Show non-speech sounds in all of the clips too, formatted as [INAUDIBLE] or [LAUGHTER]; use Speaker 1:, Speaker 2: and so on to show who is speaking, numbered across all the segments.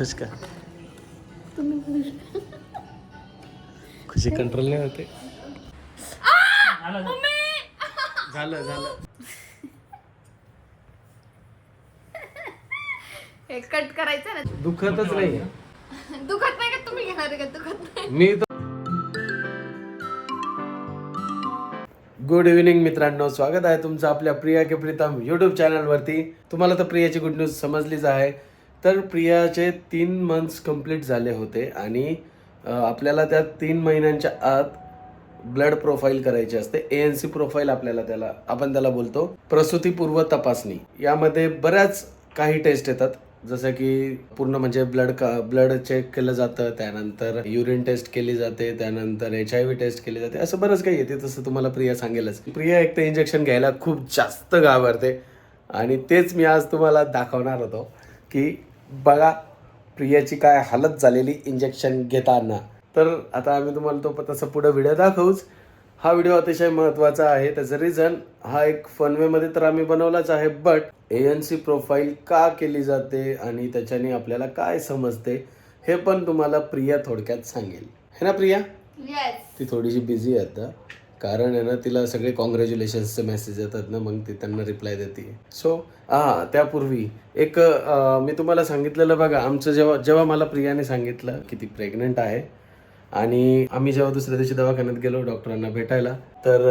Speaker 1: खुश का
Speaker 2: तुम्ही खुश
Speaker 1: खुशी कंट्रोल नाही होते. झालं. झालं
Speaker 2: हे कट करायचं ना.
Speaker 1: दुखतच नाही.
Speaker 2: दुखत नाही का तुम्ही घेणार का? दुखत नाही.
Speaker 1: मी तर गुड इव्हिनिंग मित्रांनो स्वागत आहे तुमचं आपल्या प्रिया के प्रीतम यूट्यूब चॅनलवरती तुम्हाला तर प्रियाची गुड न्यूज समजलीच आहे. तर प्रियाचे तीन मंथ्स कंप्लीट झाले होते आणि आपल्याला त्या तीन महिन्यांच्या आत ब्लड प्रोफाईल करायची असते. ए एन सी प्रोफाईल आपल्याला त्याला आपण त्याला बोलतो. प्रसूतीपूर्व तपासणी. यामध्ये बऱ्याच काही टेस्ट येतात. जसं की पूर्ण म्हणजे ब्लड का ब्लड चेक केलं जातं त्यानंतर युरिन टेस्ट केली जाते त्यानंतर एच आय व्ही टेस्ट केली जाते. असं बरंच काही येते तसं तुम्हाला प्रिया सांगेलच. प्रिया एक तर इंजेक्शन घ्यायला खूप जास्त घाबरते. आणि तेच मी आज तुम्हाला दाखवणार होतो की बघा प्रियाची काय हालत झालेली इंजेक्शन घेताना. तर आता आम्ही तुम्हाला तो तसं पुढे व्हिडिओ दाखवूच. हा व्हिडिओ अतिशय महत्त्वाचा आहे. त्याचं रिझन हा एक फनवेमध्ये तर आम्ही बनवलाच आहे but A N C profile का केली जाते आणि त्याच्याने आपल्याला काय समजते हे पण तुम्हाला प्रिया थोडक्यात सांगेल. है ना प्रिया?
Speaker 2: येस
Speaker 1: ती थोडीशी बिझी आहे आता. कारण आहे ना तिला सगळे कॉंग्रॅच्युलेशन्सचे मेसेज येतात ना मग ती त्यांना रिप्लाय देते. सो हां त्यापूर्वी एक मी तुम्हाला सांगितलेलं बघा आमचं जेव्हा जेव्हा मला प्रियाने सांगितलं की ती प्रेग्नंट आहे आणि आम्ही जेव्हा दुसऱ्या दिवशी दवाखान्यात गेलो डॉक्टरांना भेटायला तर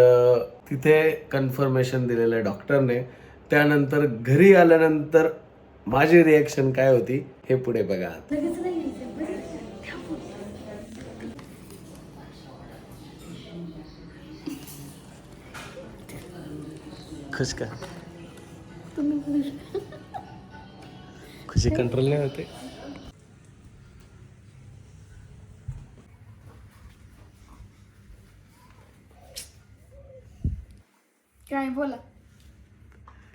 Speaker 1: तिथे कन्फर्मेशन दिलेलं आहे डॉक्टरने. त्यानंतर घरी आल्यानंतर माझी रिॲक्शन काय होती हे पुढे बघा. खुश का
Speaker 2: खुश
Speaker 1: कंट्रोल नाही होते.
Speaker 2: काय बोला?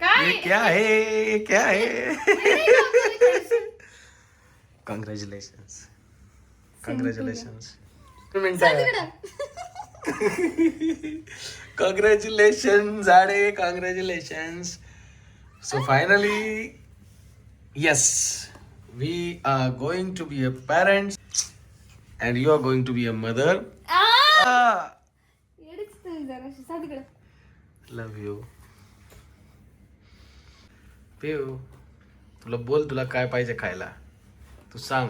Speaker 2: काय
Speaker 1: ये क्या? है ये क्या है? [LAUGHS] कॉंग्रॅच्युलेशन्स कॉंग्रॅच्युलेशन्स [LAUGHS] कॉंग्रॅच्युलेशन झाडे congratulations so finally yes we are going to be a parents and you are going to be a mother
Speaker 2: ah! येडीच तुम्ही जराशी साधीकडे
Speaker 1: लव यू पिऊ तुला बोल तुला काय पाहिजे खायला? तू सांग.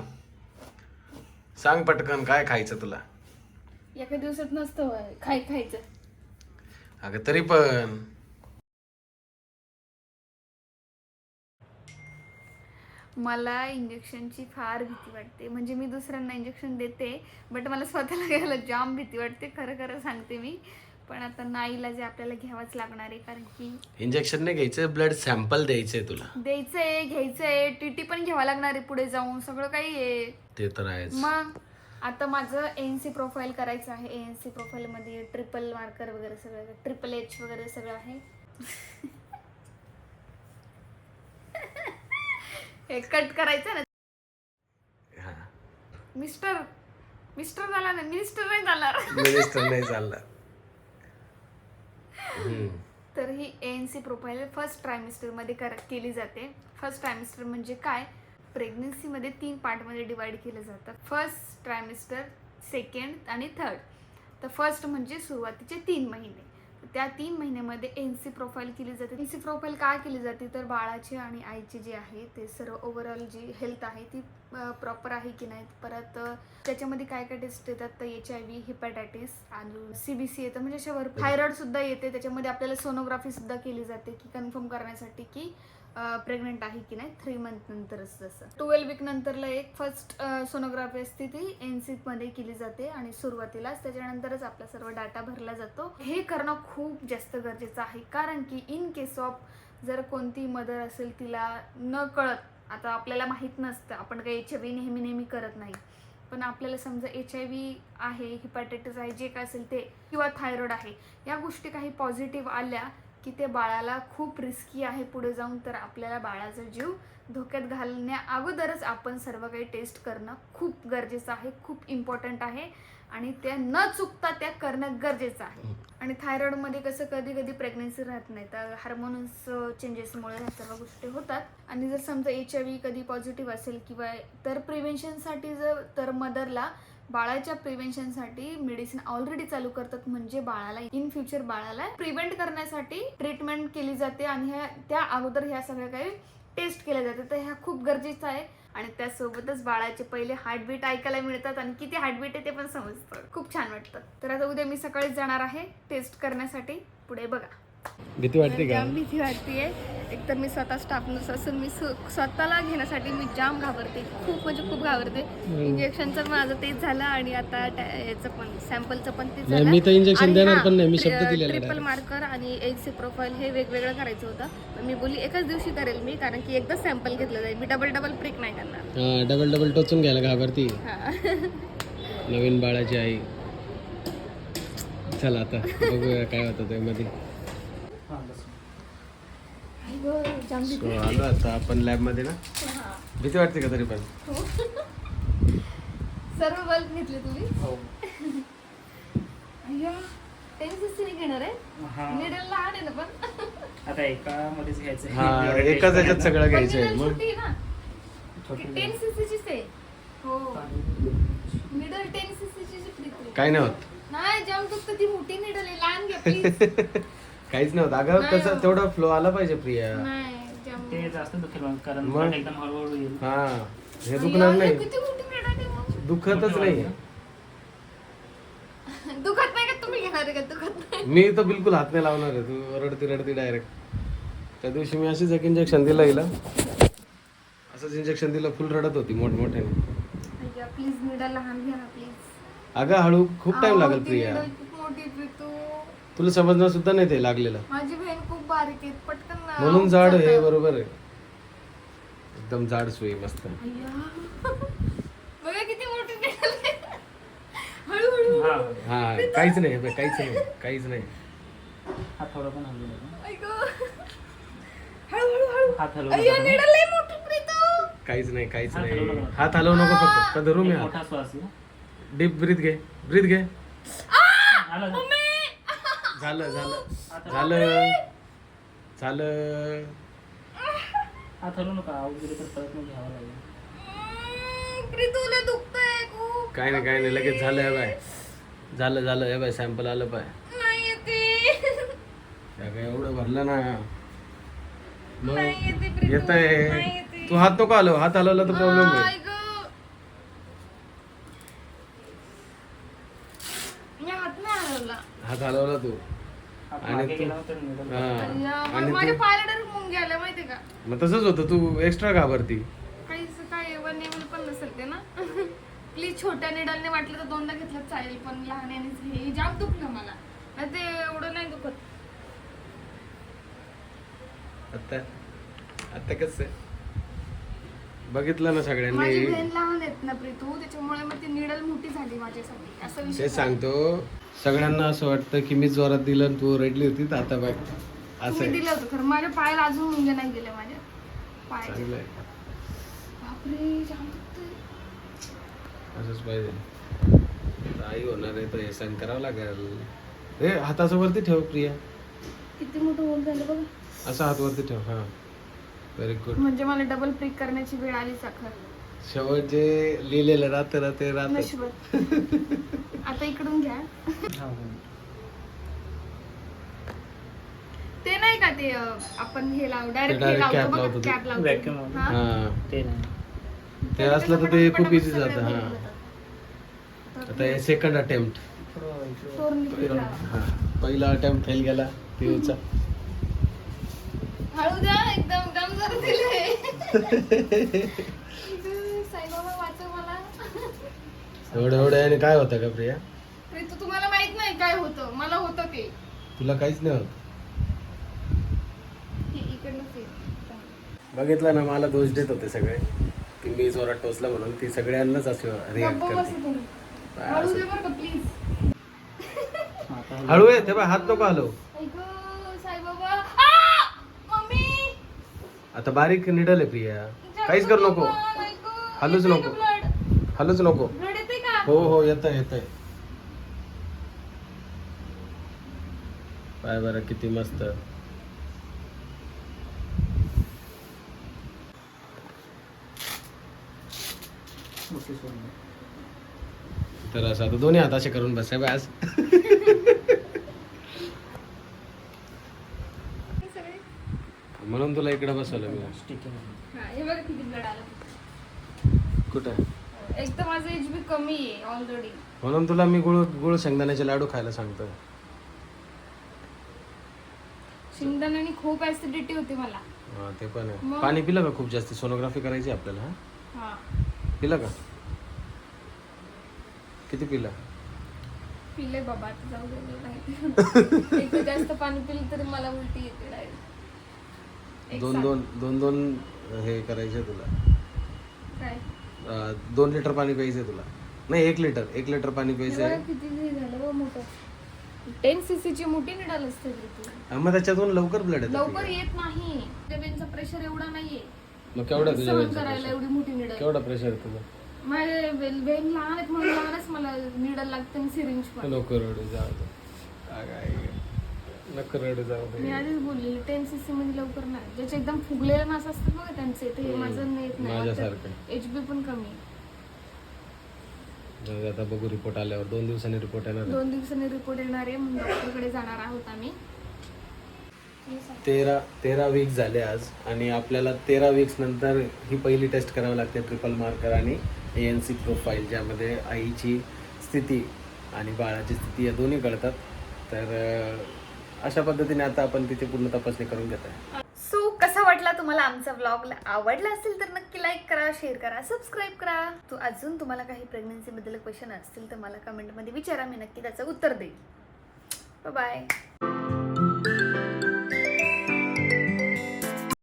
Speaker 1: सांग पटकन काय खायचं तुला?
Speaker 2: एका दिवसात नसतं. खाय खायचं.
Speaker 1: अगं तरी पण.
Speaker 2: मला इंजेक्शनची फार भीती वाटते. म्हणजे मी दुसऱ्यांना इंजेक्शन देते बट मला स्वतःला घ्यायला जाम भीती वाटते. खरं खरं सांगते मी. पण आता नाईला जे आपल्याला घ्यावंच लागणार आहे कारण की
Speaker 1: इंजेक्शन नाही घ्यायचं ब्लड सॅम्पल द्यायचंय तुला.
Speaker 2: द्यायचंय घ्यायचंय टीटी पण घ्यावं लागणार आहे पुढे जाऊन. सगळं काही आहे.
Speaker 1: ते तर आहेच.
Speaker 2: मग? आता माझं एन सी प्रोफाईल करायचं आहे. एन सी प्रोफाईलमध्ये ट्रिपल मार्कर वगैरे सगळं ट्रिपल एच वगैरे सगळं आहे. हे कट करायचं ना.
Speaker 1: हा.
Speaker 2: मिस्टर मिस्टर झाला ना. मिनिस्टर नाही झाला
Speaker 1: मिनिस्टर नाही हम्म.
Speaker 2: तर ही एन सी प्रोफाईल फर्स्ट ट्रायमिस्टरमध्ये कर केली जाते. फर्स्ट ट्रायमिस्टर म्हणजे काय? प्रेग्नन्सीमध्ये तीन पार्टमध्ये डिवाइड केलं जातं. फर्स्ट ट्रायमिस्टर सेकंड आणि थर्ड तर फर्स्ट म्हणजे सुरुवातीचे तीन महिने. त्या तीन महिन्यामध्ये एन सी प्रोफाईल केली जाते. एन सी प्रोफाईल काय केली जाते? तर बाळाचे आणि आईचे जे आहे ते सर्व ओव्हरऑल जी हेल्थ आहे ती प्रॉपर आहे की नाही? परत त्याच्यामध्ये काय काय टेस्ट येतात? तर एच आय व्ही हिपॅटायटिस आणि सी बी सी येतं. म्हणजे अशा भरपूर थायरॉइड सुद्धा येते. त्याच्यामध्ये आपल्याला सोनोग्राफी सुद्धा केली जाते की कन्फर्म करण्यासाठी की प्रेग्नंट आहे की नाही थ्री मंथ नंतरच जसं. ट्वेल्व वीक नंतरला एक फर्स्ट सोनोग्राफी असते ती एनमध्ये केली जाते आणि सुरुवातीलाच त्याच्यानंतरच आपला सर्व डाटा भरला जातो. हे करणं खूप जास्त गरजेचं आहे कारण की इन केस ऑफ जर कोणती मदर असेल तिला न कळत आता आपल्याला माहीत नसतं आपण काही एच आय व्ही नेहमी नेहमी करत नाही. पण आपल्याला समजा एच आय व्ही आहे हिपॅटायटिस आहे जे काय असेल ते किंवा थायरॉइड आहे या गोष्टी काही पॉझिटिव्ह आल्या की ते बाळाला खूप रिस्की आहे पुढे जाऊन तर आपल्याला बाळाचा जीव धोक्यात घालण्या अगोदरच आपण सर्व काही टेस्ट करणं खूप गरजेचं आहे खूप इम्पॉर्टंट आहे आणि त्या न चुकता त्या करणं गरजेचं आहे. आणि थायरॉइडमध्ये कसं कधी कधी प्रेग्नेन्सी राहत नाही तर हार्मोन्स चेंजेसमुळे ह्या सर्व गोष्टी होतात. आणि जर समजा एच आय व्ही कधी पॉझिटिव्ह असेल किंवा तर प्रिव्हेन्शनसाठी जर तर मदरला बाळाच्या प्रिव्हेन्शनसाठी मेडिसिन ऑलरेडी चालू करतात म्हणजे बाळाला इन फ्युचर बाळाला प्रिव्हेंट करण्यासाठी ट्रीटमेंट केली जाते आणि ह्या त्या अगोदर ह्या सगळ्या काही टेस्ट केल्या जातात. तर ह्या खूप गरजेचं आहे. आणि त्यासोबतच बाळाचे पहिले हार्टबीट ऐकायला मिळतात आणि किती हार्टबीट आहे ते पण समजतं. खूप छान वाटतं. तर आता उद्या मी सकाळीच जाणार आहे टेस्ट करण्यासाठी. पुढे बघा.
Speaker 1: भीती वाटते का?
Speaker 2: जाम भीती वाटते. एक तर मी स्वतः स्टाफ नस असून मी स्व- स्वतःला घेण्यासाठी मी जाम घाबरते. खूप म्हणजे खूप घाबरते. इंजेक्शनचं माझं तेच झालं आणि आता त्या- याचं पण सॅम्पलचं पण तेच
Speaker 1: नाही,
Speaker 2: झालं.
Speaker 1: मी तर इंजेक्शन देणार पण नाही, मी शब्द दिलेला
Speaker 2: ट्रिपल
Speaker 1: direct.
Speaker 2: मार्कर आणि एगचे प्रोफाईल हे वेगवेगळं करायचं होतं. पण मी बोलली एकाच दिवशी करेल मी कारण की एकदा सॅम्पल घेतलं जाईल. मी डबल डबल प्रिक नाही करणार.
Speaker 1: हा डबल डबल टोचून घ्यायला घाबरती.
Speaker 2: हा.
Speaker 1: नवीन बाळाची आई. चला आता बघूया काय होतं ते मध्ये आलो आता आपण लॅबमध्ये ना.
Speaker 2: हा.
Speaker 1: भीती वाटते का तरी पण?
Speaker 2: सर्व बल्ब घेतले तुम्ही?
Speaker 3: हो.
Speaker 2: अय्या घेणार आहे?
Speaker 3: हा.
Speaker 2: निडल लहान आहे ना पण.
Speaker 3: आता एकामध्येच घ्यायचं.
Speaker 1: हा एकाच याच्यात सगळं घ्यायचं आहे मग
Speaker 2: टेन सीसीचीच आहे. हो.
Speaker 3: हा.
Speaker 2: निडल टेन
Speaker 1: काय नाही होत.
Speaker 2: नाही जाम फक्त ती मोठी निडल आहे. लहान घ्या प्लीज [LAUGHS]
Speaker 1: काहीच नाही होत अगं
Speaker 2: नाही
Speaker 1: कसं
Speaker 2: होत.
Speaker 1: तेवढा फ्लो आला पाहिजे प्रिया.
Speaker 2: नाही
Speaker 3: ते जास्त दुखेल मग, कारण
Speaker 1: मग?
Speaker 3: मला एकदम हळूहळू येईल.
Speaker 1: हा हे दुखणार
Speaker 2: हे
Speaker 1: नाही.
Speaker 2: किती मोठी निडल आहे मग.
Speaker 1: दुखतच नाही. [LAUGHS]
Speaker 2: दुखत नाही का तुम्ही घेणार आहे का? दुखत नाही.
Speaker 1: मी तर बिलकुल हात नाही लावणार आहे. तू रडती रडती डायरेक्ट त्या दिवशी मी अशीच एक इंजेक्शन दिलं हिला. असंच इंजेक्शन दिलं फुल रडत होती मोठमोठ्याने.
Speaker 2: अय्या प्लीज निडल लहान घ्या ना प्लीज
Speaker 1: अगं हळू खूप टाइम लागेल प्रिया. तुला समजणार सुद्धा नाही ते लागलेलं.
Speaker 2: माझी बहीण खूप बारीक आहे पटकन ना
Speaker 1: म्हणून जाड आहे. बरोबर आहे. एकदम जाड सुई मस्त.
Speaker 2: बघा किती मोठी आहे हळूहळू.
Speaker 3: हा.
Speaker 1: हा काहीच नाही बे, काहीच नाही काहीच नाही.
Speaker 3: हात थोडा पण हलवू नका.
Speaker 2: ऐक. हळूहळू हळू.
Speaker 3: हात हलवू
Speaker 2: अय्या
Speaker 3: नका.
Speaker 2: निडल लय मोठी प्रीतू.
Speaker 1: काहीच नाही काहीच
Speaker 3: हात
Speaker 1: नाही.
Speaker 3: नका.
Speaker 1: हात हलवू नको फक्त. का धरू मी
Speaker 3: एक मोठा श्वास घ्या.
Speaker 1: डीप ब्रीथ घे. ब्रीथ घे.
Speaker 3: झालं. का?
Speaker 1: झालं झालं. झालं. झालं.
Speaker 3: हात हलवू नका गेले तर परत मग घ्यावं लागेल.
Speaker 2: दुखतंय खूप.
Speaker 1: काय नाही काय नाही लगेच झालं हे बाय. झालं झालं हे बाय सॅम्पल आलं
Speaker 2: नाही येते.
Speaker 1: त्या काय एवढं भरलं ना. मग
Speaker 2: नाही येते प्रीतू
Speaker 1: येत
Speaker 2: नाही
Speaker 1: आहे
Speaker 2: येते.
Speaker 1: तू हात नको आलो हात हलवला तर प्रॉब्लेम
Speaker 2: आ,
Speaker 1: होईल
Speaker 2: ऐक. मी हात नाही हलवला
Speaker 1: हात हलवला तू.
Speaker 3: हात
Speaker 1: आणि
Speaker 3: मागे
Speaker 1: तू-
Speaker 2: मग माझ्या
Speaker 1: तू
Speaker 2: पायाला डायरेक्ट मुंग्या आल्या माहितीये का?
Speaker 1: मग तसंच होतं तू एक्स्ट्रा घाबरती.
Speaker 2: काहीच काय वन एवढं पण नसेल ते ना. [LAUGHS] प्लीज छोट्या निडलने वाटलं तर दोनदा घेतलं चालेल पण लहान यानेच घे हे जाम दुखलं मला. नाही ते एवढं नाही दुखत.
Speaker 1: आता आता कसं? बघितलं ना
Speaker 2: माझी
Speaker 1: सगळ्यांनी
Speaker 2: बहीण लहान आहेत ना प्रीतू त्याच्यामुळे मग ती निडल मोठी झाली माझ्यासाठी. असं विषय
Speaker 1: ते सांगतो. सगळ्यांना असं वाटतं की मी जोरात दिलं आणि तू रडली होती तर आता बघ. असं आहे.
Speaker 2: दिलं होतं खरं. माझ्या पायाला अजून मुंग्या नाही गेल्या माझ्या.
Speaker 1: चांगलं आहे.
Speaker 2: बापरे जाम दुखतंय.
Speaker 1: असंच पाहिजे. आता आई होणार आहे तर हे सहन करावं लागेल. हे हाताचं वरती ठेव प्रिया.
Speaker 2: किती मोठं होल झालं बघा.
Speaker 1: असं हात वरती ठेव हा. व्हेरी गुड
Speaker 2: म्हणजे मला डबल प्रिक करण्याची वेळ आली साखर.
Speaker 1: शेवट जे लिहिलेलं राहतं ना ते
Speaker 2: नशिबात. [LAUGHS] आता इकडून घ्या
Speaker 3: हा, हो.
Speaker 2: ते नाही का ते आपण हे लाव डायरेक्ट
Speaker 1: direct
Speaker 2: लावतो बघा. कॅप लावतो. हा?
Speaker 1: हा
Speaker 3: ते नाही
Speaker 1: ते असलं तर ते खूप इझी जातं हा. आता हे सेकंड अटेम्प्ट. हा पहिला अटेम्प्ट फेल गेला पिऊचा
Speaker 2: हळू द्या एकदम दम जरा दिले साईबाबा वाचव मला
Speaker 1: एवढं एवढं आणि काय होतं का प्रिया
Speaker 2: तुम्हाला माहीत नाही काय होतं. मला होतं ते.
Speaker 1: तुला काहीच नाही होत.
Speaker 2: हे इकडनंच येत.
Speaker 1: बघितलं ना मला दोष देत होते सगळे. की मी जोरात टोचला म्हणून ती सगळ्यांनाच अशी रिॲक्ट
Speaker 2: गप्प बसा
Speaker 1: करते.
Speaker 2: तुम्ही. हळू दे बरं का प्लीज
Speaker 3: आता
Speaker 1: हळू आहे ते बघ हात नको हलव.
Speaker 2: ऐक साईबाबा.
Speaker 1: आता बारीक निडल आहे प्रिया. काहीच करू नको. हलूच नको. हलूच नको.
Speaker 2: ब्लड येते का?
Speaker 1: हो हो येत येत पाय बरं किती मस्त. तर असं आता दोन्ही हात असे करून बसाय आज. म्हणून तुला इकडे बसवलं मी.
Speaker 3: स्टिकिंग
Speaker 2: हा, हे
Speaker 1: कुठं?
Speaker 2: एक तर माझं एच बी कमी आहे ऑलरेडी
Speaker 1: म्हणून तुला मी गुळ गुळ शेंगदाण्याचे लाडू खायला सांगतो
Speaker 2: शेंगदाण्याने खूप ऍसिडिटी होती मला.
Speaker 1: हा ते पण आहे.
Speaker 2: मग?
Speaker 1: पाणी पिलं का खूप जास्त? सोनोग्राफी करायची आपल्याला हा?
Speaker 2: हा.
Speaker 1: पिलं का? किती पिलं?
Speaker 2: पिले बाबा आता जाऊ दे नाही एक तर जास्त पाणी पिलं तरी मला उलटी येते. एक
Speaker 1: दोन. दोन दोन दोन हे करायचे तुला.
Speaker 2: काय?
Speaker 1: अं, दोन लिटर पाणी प्यायचंय तुला. नाही एक लिटर एक लिटर पाणी
Speaker 2: हे
Speaker 1: प्यायचं
Speaker 2: बघा किती हे झालं बघ मोठं. टेन सीसी ची मोठी निडाल असते ती.
Speaker 1: हा, मग त्याच्यातून लवकर ब्लड येतं
Speaker 2: लवकर येत नाही. वेनचा प्रेशर एवढा नाहीये.
Speaker 1: मग केवढा तुझ्या
Speaker 2: सहन करायला? एवढी मोठी निडल.
Speaker 1: केवढा प्रेशर आहे तुझा?
Speaker 2: माझे वेन वेन लहान आहेत म्हणून लहानच मला निडल लागते आणि सिरिंज पण.
Speaker 1: नको रडू जाऊ दे. काय काय नको रडू जाऊ
Speaker 2: मी आधीच बोलली टेन सीसी मध्ये लवकर नाही. ज्याचे एकदम फुगलेले मास असतात बघा त्यांचे ते
Speaker 1: हम्म.
Speaker 2: माझं येत नाही.
Speaker 1: माझ्यासारखं.
Speaker 2: एच बी पण कमी आहे.
Speaker 1: आता बघू रिपोर्ट आल्यावर. दोन दिवसांनी रिपोर्ट येणार आहे.
Speaker 2: दोन दिवसांनी रिपोर्ट येणार आहे मग डॉक्टरकडे जाणार आहोत आम्ही.
Speaker 1: तेरा तेरा वीक झाले आज आणि आपल्याला तेरा वीक्स नंतर ही पहिली टेस्ट करावी लागते ट्रिपल मार्कर आणि ए एन सी प्रोफाईल ज्यामध्ये आईची स्थिती आणि बाळाची स्थिती या दोन्ही कळतात. तर अं, अशा पद्धतीने आता आपण तिथे पूर्ण तपासणी करून घेत आहे
Speaker 2: तुम्हाला आमचा व्लॉग आवडला असेल तर नक्की लाईक करा शेअर करा सबस्क्राईब करा. तू अजून तुम्हाला काही प्रेग्नन्सीबद्दल क्वेश्चन असतील तर मला कमेंटमध्ये विचारा मी नक्की त्याचं उत्तर देईल. बाय